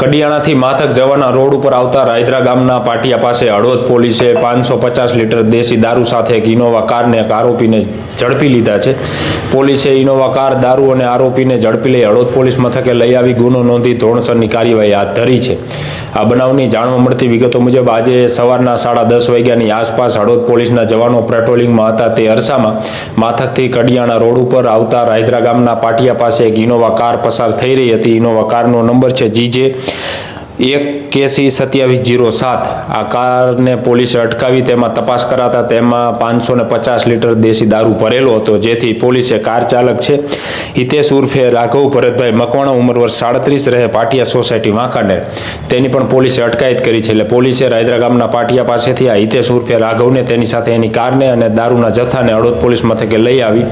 કડિયાણાથી માથક જવાના રોડ ઉપર આવતા રાયદ્રા ગામના પાટિયા પાસે હળવદ પોલીસે પાંચસો પચાસ લીટર દેશી દારૂ સાથે એક ઇનોવા કારને એક આરોપીને ઝડપી લીધા છે. પોલીસે ઇનોવા કાર, દારૂ અને આરોપીને ઝડપી લઈ હળવદ પોલીસ મથકે લઈ આવી ગુનો નોંધી ધોરણસરની કાર્યવાહી હાથ ધરી છે. આ બનાવની જાણવા મળતી વિગતો મુજબ આજે સવારના સાડા દસ વાગ્યાની આસપાસ હળવદ પોલીસના જવાનો પેટ્રોલિંગમાં હતા તે અરસામાં માથકથી કડિયાણા રોડ ઉપર આવતા રાયદ્રા ગામના પાટિયા પાસે એક ઇનોવા કાર પસાર થઈ રહી હતી. ઇનોવા કારનો નંબર છે જીજે એક કેસી સત્યાવીસ જીરો સાત. આ કારને પોલીસે અટકાવી, તેમાં તપાસ કરાતા તેમાં પાંચસો ને પચાસ લીટર દેશી દારૂ ભરેલો હતો, જેથી પોલીસે કાર ચાલક છે, હિતેશ ઉર્ફે રાઘવ ભરતભાઈ મકવાણા, ઉંમર વર્ષ સાડત્રીસ, રહે પાટિયા સોસાયટી વાંકાનેર. તેની પણ પોલીસે અટકાયત કરી છે, એટલે પોલીસે રાયદરા ગામના પાટિયા પાસેથી આ હિતેશ ઉર્ફે રાઘવને તેની સાથે એની કારને અને દારૂના જથ્થાને અડોદ પોલીસ મથકે લઈ આવી.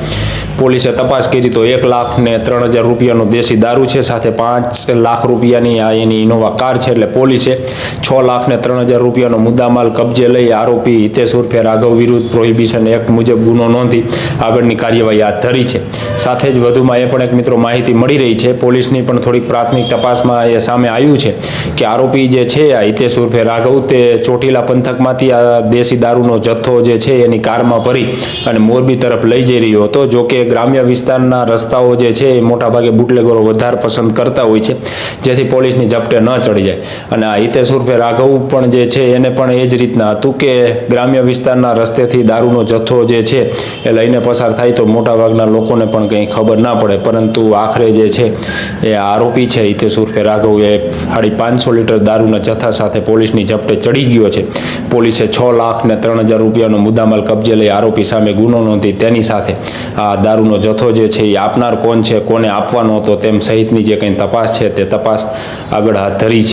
પોલીસે તપાસ કરી તો એક લાખ ને ત્રણ હજાર રૂપિયાનો દેશી દારૂ છે, સાથે પાંચ લાખ રૂપિયાની આ એની ઇનોવા કાર છે એટલે પોલીસે છ લાખ ને ત્રણ હજાર રૂપિયાનો મુદ્દામાલ કબજે લઈ આરોપી હિતેશ ઉર્ફે રાઘવ વિરુદ્ધ પ્રોહિબિશન એક્ટ મુજબ ગુનો નોંધી આગળની કાર્યવાહી હાથ ધરી છે. સાથે જ વધુમાં એ પણ એક મિત્રો માહિતી મળી રહી છે. પોલીસની પણ થોડીક પ્રાથમિક તપાસમાં એ સામે આવ્યું છે કે આરોપી જે છે, આ હિતેશ ઉર્ફે રાઘવ, તે ચોટીલા પંથકમાંથી આ દેશી દારૂનો જથ્થો જે છે એની કારમાં ભરી અને મોરબી તરફ લઈ જઈ રહ્યો હતો. જો કે ગ્રામ્ય વિસ્તારના રસ્તાઓ જે છે એ મોટાભાગે બુટલેગરો વધારે પસંદ કરતા હોય છે, જેથી પોલીસની ઝપટે ન ચડી જાય. અને આ હિતેશ ઉર્ફે રાઘવ પણ જે છે, એને પણ એ જ રીતના હતું કે ગ્રામ્ય વિસ્તારના રસ્તેથી દારૂનો જથ્થો જે છે, એ લઈને પસાર થાય તો મોટાભાગના લોકોને પણ કંઈ ખબર ના પડે. પરંતુ આખરે જે છે, એ આરોપી છે હિતેશ ઉર્ફે રાઘવ, એ સાડી પાંચસો લીટર દારૂના જથ્થા સાથે પોલીસની ઝપટે ચડી ગયો છે. પોલીસે છ લાખ ને ત્રણ હજાર રૂપિયાનો મુદ્દામાલ કબજે લઈ આરોપી સામે ગુનો નોંધી તેની સાથે આ દારૂનો જથ્થો જે છે, એ આપનાર કોણ છે, કોને આપવાનો હતો તેમ સહિતની જે કંઈ તપાસ છે તે તપાસ આગળ હાથ ધરી છે.